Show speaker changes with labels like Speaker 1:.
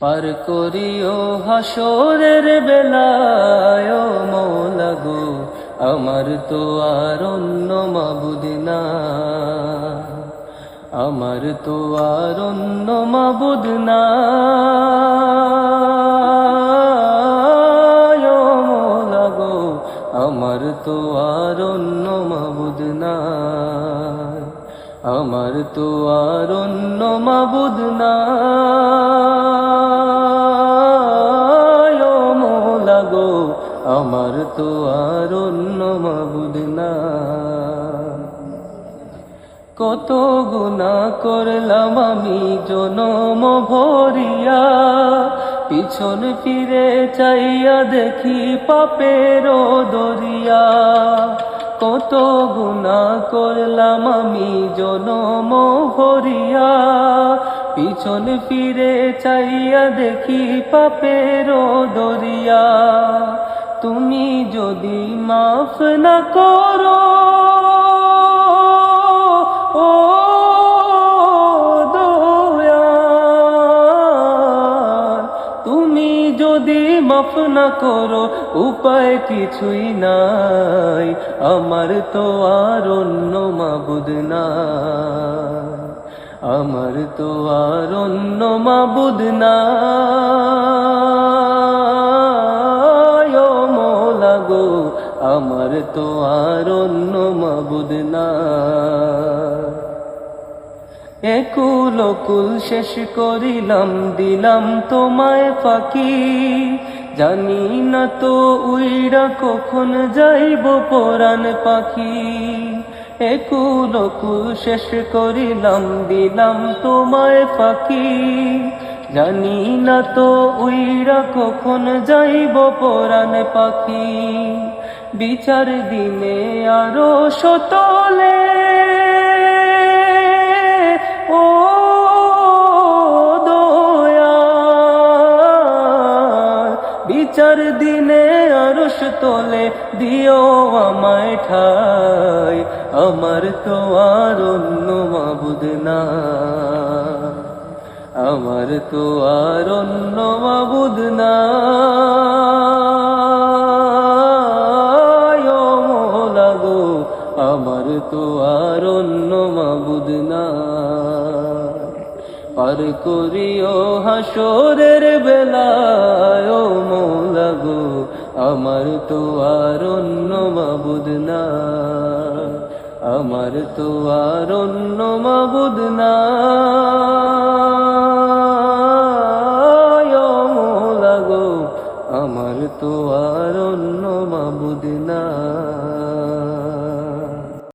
Speaker 1: পার করিও হাসরের বেলায় মৌলা গো, আমার তো আর অন্য মাবুদ না আমার তো আর অন্য মাবুদ না আমার তো আর অন্য মাবুদ না আমার তো আর অন্য মাবুদ না আমার তো আর অন্য মাবুদ না। কত গুণা করলাম আমি জনম ভরিয়া, পিছন ফিরে চাইয়া দেখি পাপের দরিয়া। কত গুণা করলাম আমি জনম ভরিয়া, পিছন ফিরে চাইয়া দেখি পাপের দরিয়া। তুমি যদি মাফ না করো, ও তুমি যদি মাফ না করো, উপায় কিছুই নাই, আমার তো আর অন্য মাবুদ নাই। আমার তো আর অন্য মাবুদ নাই। আমার তো আর অন্য মাবুদ নাই একুল কুল শেষ করিলাম, দিলাম তোমায় ফাঁকি। জানি না তো উইরা কখন যাইব পরাণ পাখি। একুল কুল শেষ করিলাম, দিলাম তোমায় ফাঁকি। জানি না তো উইরা কখন যাইব পরাণ পাখি। বিচার দিনে আরও সতলে। ও বিচার দিনে আরস তোলে দিও আমায় ঠাই। আমার তো আর অন্য মাবুদ না আমার তো আর অন্য মাবুদ না তো আর অন্য মাবুদ না। পার করিও হাসরের বেলায়, ও মৌলা গো, আমার তো আর অন্য মাবুদ না। আমার তো আর অন্য মাবুদ না। আমার তো আর অন্য মাবুদ না।